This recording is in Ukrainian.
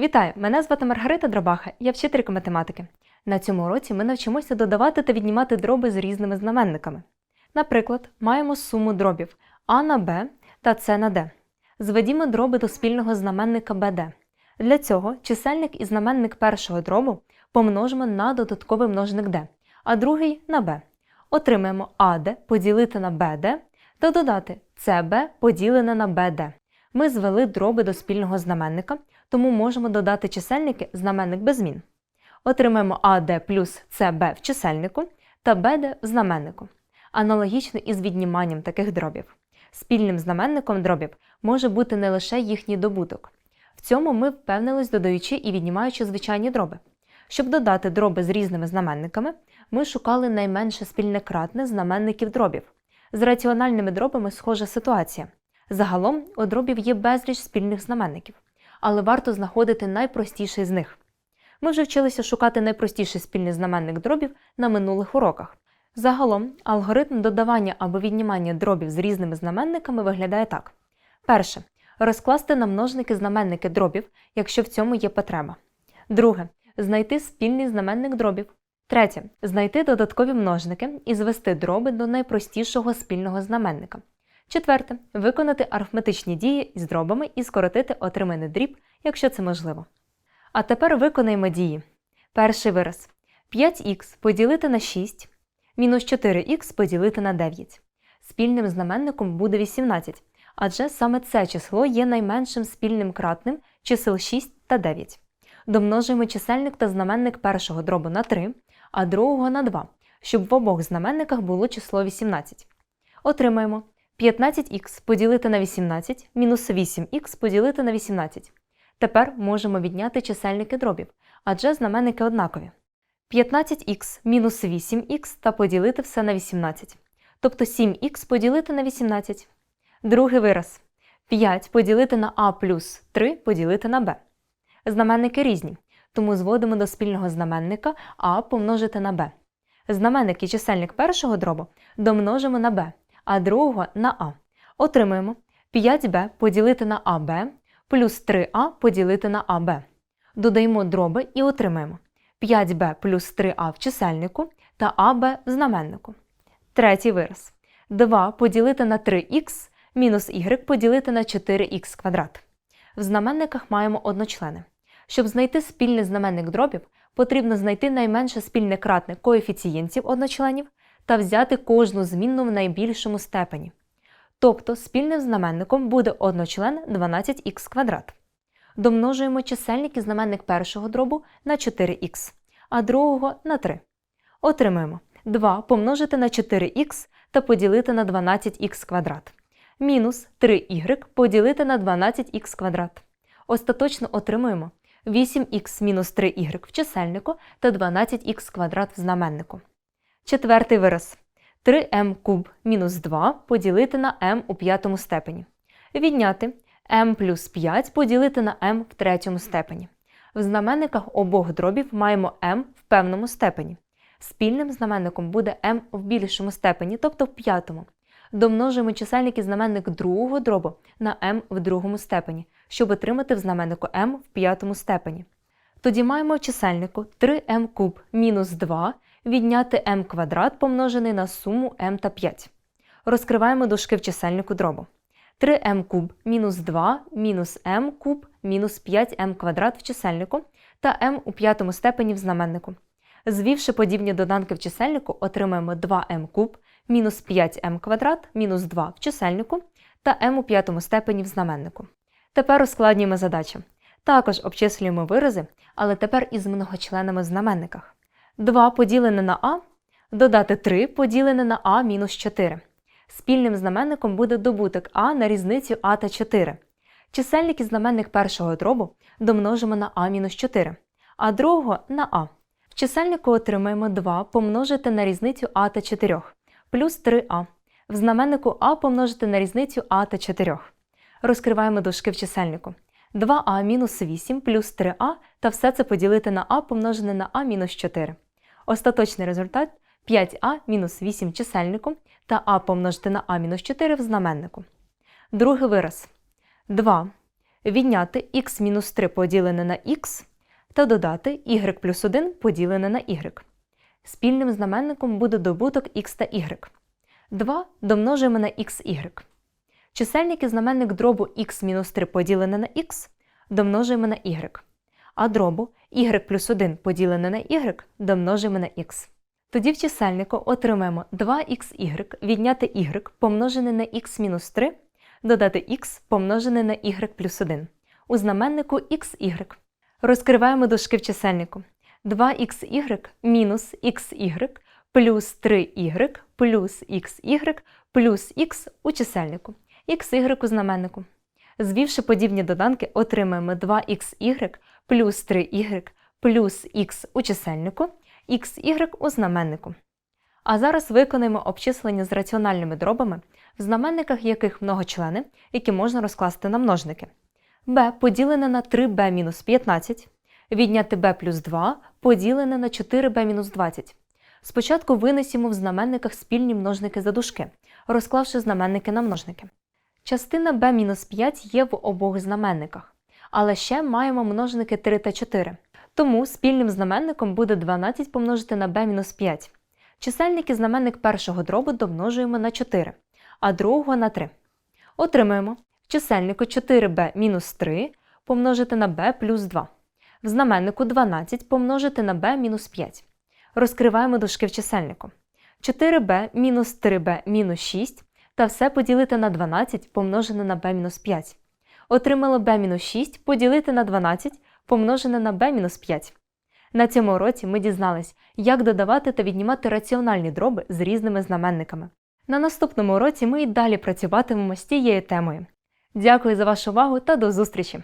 Вітаю! Мене звати Маргарита Дробаха, я вчителька математики. На цьому уроці ми навчимося додавати та віднімати дроби з різними знаменниками. Наприклад, маємо суму дробів А на Б та С на Д. Зведімо дроби до спільного знаменника БД. Для цього чисельник і знаменник першого дробу помножимо на додатковий множник d, а другий на b. Отримаємо АД поділити на БД та додати СБ поділене на БД. Ми звели дроби до спільного знаменника, тому можемо додати чисельники знаменник без змін. Отримаємо АД плюс СБ в чисельнику та БД в знаменнику. Аналогічно із відніманням таких дробів. Спільним знаменником дробів може бути не лише їхній добуток. В цьому ми впевнились, додаючи і віднімаючи звичайні дроби. Щоб додати дроби з різними знаменниками, ми шукали найменше спільне кратне знаменників дробів. З раціональними дробами схожа ситуація. Загалом у дробів є безліч спільних знаменників, але варто знаходити найпростіший з них. Ми вже вчилися шукати найпростіший спільний знаменник дробів на минулих уроках. Загалом, алгоритм додавання або віднімання дробів з різними знаменниками виглядає так: перше розкласти на множники знаменники дробів, якщо в цьому є потреба. Друге знайти спільний знаменник дробів. Третє знайти додаткові множники і звести дроби до найпростішого спільного знаменника. Четверте виконати арифметичні дії із дробами і скоротити отриманий дріб, якщо це можливо. А тепер виконаємо дії. Перший вираз 5х поділити на 6, мінус 4х поділити на 9. Спільним знаменником буде 18, адже саме це число є найменшим спільним кратним чисел 6 та 9. Домножуємо чисельник та знаменник першого дробу на 3, а другого на 2, щоб в обох знаменниках було число 18. Отримаємо 15х поділити на 18 мінус 8х поділити на 18. Тепер можемо відняти чисельники дробів, адже знаменники однакові. 15х мінус 8х та поділити все на 18. Тобто 7х поділити на 18. Другий вираз 5 поділити на а плюс 3 поділити на b. Знаменники різні, тому зводимо до спільного знаменника а помножити на b. Знаменник і чисельник першого дробу домножимо на b, а другого на а. Отримуємо 5b поділити на аб плюс 3а поділити на аб. Додаємо дроби і отримаємо 5b плюс 3а в чисельнику та аб в знаменнику. Третій вираз 2 поділити на 3х мінус y поділити на 4х квадрат. В знаменниках маємо одночлени. Щоб знайти спільний знаменник дробів, потрібно знайти найменше спільне кратне коефіцієнтів одночленів та взяти кожну змінну в найбільшому степені. Тобто спільним знаменником буде одночлен 12х квадрат. Домножуємо чисельник і знаменник першого дробу на 4х, а другого на 3. Отримаємо 2 помножити на 4х та поділити на 12х квадрат. Мінус 3y поділити на 12х квадрат. Остаточно отримуємо 8х мінус 3y в чисельнику та 12х квадрат в знаменнику. Четвертий вираз 3m куб мінус 2 поділити на m у п'ятому степені. Відняти m плюс 5 поділити на m в третьому степені. В знаменниках обох дробів маємо m в певному степені. Спільним знаменником буде m в більшому степені, тобто в п'ятому. Домножуємо чисельник і знаменник другого дробу на m в другому степені, щоб отримати в знаменнику m в п'ятому степені. Тоді маємо в чисельнику 3m куб мінус 2 відняти m квадрат помножений на суму m та 5. Розкриваємо дужки в чисельнику дробу. 3m куб мінус 2 мінус m куб мінус 5m квадрат в чисельнику та m у п'ятому степені в знаменнику. Звівши подібні доданки в чисельнику, отримаємо 2m куб мінус 5m квадрат мінус 2 в чисельнику та m у п'ятому степені в знаменнику. Тепер ускладнюємо задачу. Також обчислюємо вирази, але тепер із многочленами в знаменниках. 2 поділене на а додати 3 поділене на а мінус 4. Спільним знаменником буде добуток а на різницю а та 4. Чисельник і знаменник першого дробу домножимо на а мінус 4, а другого на а. В чисельнику отримаємо 2 помножити на різницю а та 4 плюс 3а. В знаменнику а помножити на різницю а та 4. Розкриваємо дужки в чисельнику. 2а мінус 8 плюс 3а та все це поділити на а помножене на а мінус 4. Остаточний результат 5а мінус 8 чисельнику та а помножити на а мінус 4 в знаменнику. Другий вираз 2 відняти х-3 поділене на х та додати y плюс 1 поділене на y. Спільним знаменником буде добуток х та y. 2 домножуємо на xy. Чисельник і знаменник дробу х-3 поділене на х домножуємо на y, а дробу y плюс 1 поділене на y домножуємо на х. Тоді в чисельнику отримаємо 2xy відняти y помножене на х-3 додати х помножене на y плюс 1. У знаменнику xy. Розкриваємо дужки в чисельнику. 2xy мінус xy плюс 3y плюс xy плюс х у чисельнику, xy у знаменнику. Звівши подібні доданки, отримаємо 2xy плюс 3y плюс х у чисельнику, xy у знаменнику. А зараз виконаємо обчислення з раціональними дробами, в знаменниках яких многочлени, які можна розкласти на множники. b поділене на 3b-15, відняти b плюс 2 поділене на 4b-20. Спочатку винесімо в знаменниках спільні множники за дужки, розклавши знаменники на множники. Частина b-5 є в обох знаменниках, але ще маємо множники 3 та 4. Тому спільним знаменником буде 12 помножити на b-5. Чисельник і знаменник першого дробу домножуємо на 4, а другого на 3. Отримаємо в чисельнику 4b-3 помножити на b плюс 2. В знаменнику 12 помножити на b-5. Розкриваємо дужки в чисельнику. 4b мінус 3b мінус 6 та все поділити на 12 помножене на b мінус 5. Отримали b-6 поділити на 12 помножене на b-5. На цьому уроці ми дізнались, як додавати та віднімати раціональні дроби з різними знаменниками. На наступному уроці ми й далі працюватимемо з тією темою. Дякую за вашу увагу та до зустрічі!